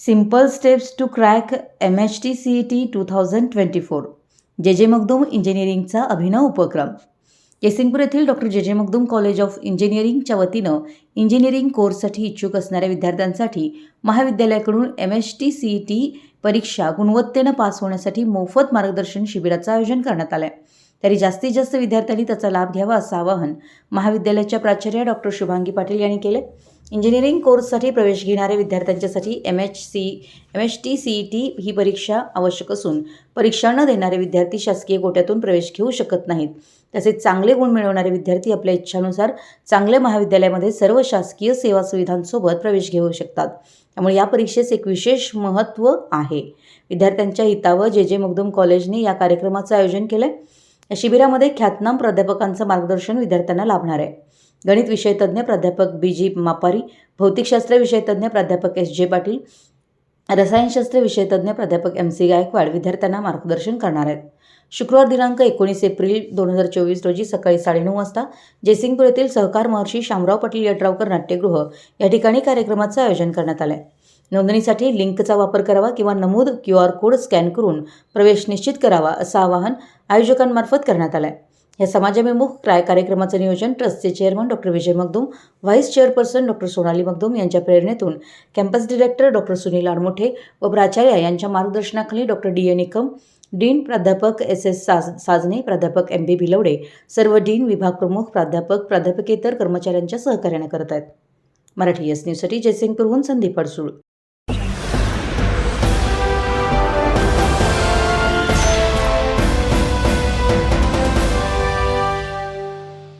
Simple steps to crack M H T C E T two thousand twenty four J J Magdum इंजिनिअरिंगचा अभिनव उपक्रम. जयसिंगपूर येथील doctor जे J Magdum college of इंजिनिअरिंगच्या वतीनं engineering कोर्ससाठी इच्छुक असणाऱ्या विद्यार्थ्यांसाठी महाविद्यालयाकडून M H T C E T परीक्षा गुणवत्तेनं पास होण्यासाठी मोफत मार्गदर्शन शिबिराचं आयोजन करण्यात आलं आहे तरी जास्तीत जास्त विद्यार्थ्यांनी त्याचा लाभ घ्यावा असं आवाहन महाविद्यालयाच्या प्राचार्य डॉक्टर शुभांगी पाटील यांनी केलं. इंजिनिअरिंग कोर्ससाठी प्रवेश घेणाऱ्या विद्यार्थ्यांच्यासाठी M H C M H T C E T ही परीक्षा आवश्यक असून परीक्षा न देणारे विद्यार्थी शासकीय कोट्यातून प्रवेश घेऊ शकत नाहीत. तसेच चांगले गुण मिळवणारे विद्यार्थी आपल्या इच्छानुसार चांगल्या महाविद्यालयामध्ये सर्व शासकीय सेवा सुविधांसोबत प्रवेश घेऊ शकतात. त्यामुळे या परीक्षेस एक विशेष महत्त्व आहे. विद्यार्थ्यांच्या हितावर जे जे मगदूम कॉलेजने या कार्यक्रमाचं आयोजन केलं आहे या शिबिरामध्ये ख्यातनाम प्राध्यापकांचं मार्गदर्शन विद्यार्थ्यांना लाभणार आहे. गणित विषयतज्ञ प्राध्यापक बी जी मापारी भौतिकशास्त्र विषयतज्ञ प्राध्यापक एस जे पाटील रसायनशास्त्र विषयतज्ञ प्राध्यापक एम सी गायकवाड विद्यार्थ्यांना मार्गदर्शन करणार आहेत. शुक्रवार दिनांक एकोणीस एप्रिल दोन हजार चोवीस रोजी सकाळी साडेनऊ वाजता जयसिंगपूर येथील सहकार महर्षी शामराव पाटील यड्रावकर नाट्यगृह या ठिकाणी कार्यक्रमाचं आयोजन करण्यात आलं आहे नोंदणीसाठी लिंकचा वापर करावा किंवा नमूद क्यू आर कोड स्कॅन करून प्रवेश निश्चित करावा असं आवाहन आयोजकांमार्फत करण्यात आलं आहे या समाजाभिमुख काय कार्यक्रमाचं नियोजन ट्रस्टचे chairman doctor Vijay Magdum vice chairperson doctor Sonali Magdum यांच्या प्रेरणेतून campus director doctor Sunil Admothe व प्राचार्य यांच्या मार्गदर्शनाखाली doctor D A Nikam dean प्राध्यापक एस एस साज साजने प्राध्यापक एम बी भिलवडे सर्व डीन विभाग प्रमुख प्राध्यापक प्राध्यापकेतर कर्मचाऱ्यांच्या सहकार्यानं करत आहेत. मराठी एस न्यूजसाठी जयसिंगपूरहून संदीप अडसूळ.